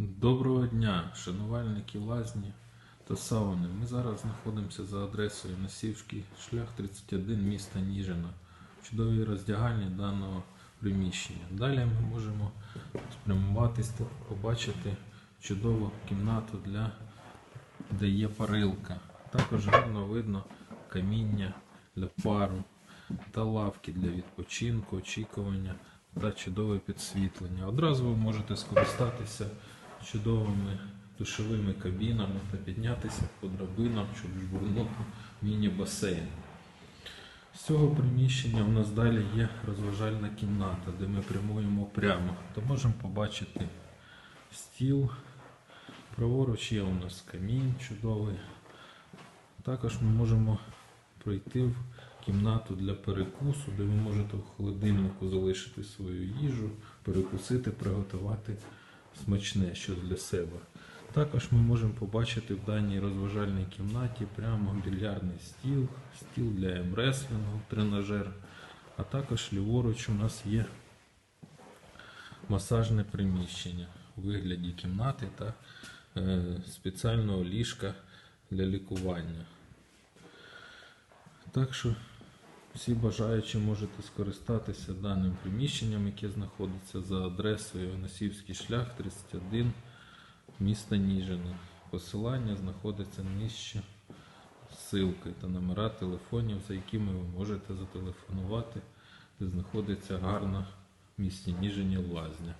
Доброго дня, шанувальники лазні та сауни. Ми зараз знаходимося за адресою Насівський шлях 31 міста Ніжина, в чудовій роздягальні даного приміщення. Далі ми можемо спрямуватись та побачити чудову кімнату, для, де є парилка. Також гарно видно каміння для пару та лавки для відпочинку, очікування та чудове підсвітлення. Одразу ви можете скористатися чудовими душовими кабінами та піднятися по драбинам, щоб жбурнути міні-басейн. З цього приміщення у нас далі є розважальна кімната, де ми прямуємо прямо. То можемо побачити стіл. Праворуч є у нас камінь чудовий. Також ми можемо пройти в кімнату для перекусу, де ви можете в холодильнику залишити свою їжу, перекусити, приготувати смачне щось для себе. Також ми можемо побачити в даній розважальній кімнаті прямо більярдний стіл, стіл для емреслінгу, тренажер, а також ліворуч у нас є масажне приміщення у вигляді кімнати та е, спеціального ліжка для лікування. Так що всі бажаючі можете скористатися даним приміщенням, яке знаходиться за адресою Носівський шлях 31 міста Ніжина. Посилання знаходиться нижче ссылки та номера телефонів, за якими ви можете зателефонувати, де знаходиться гарна в місті Ніжині лазня.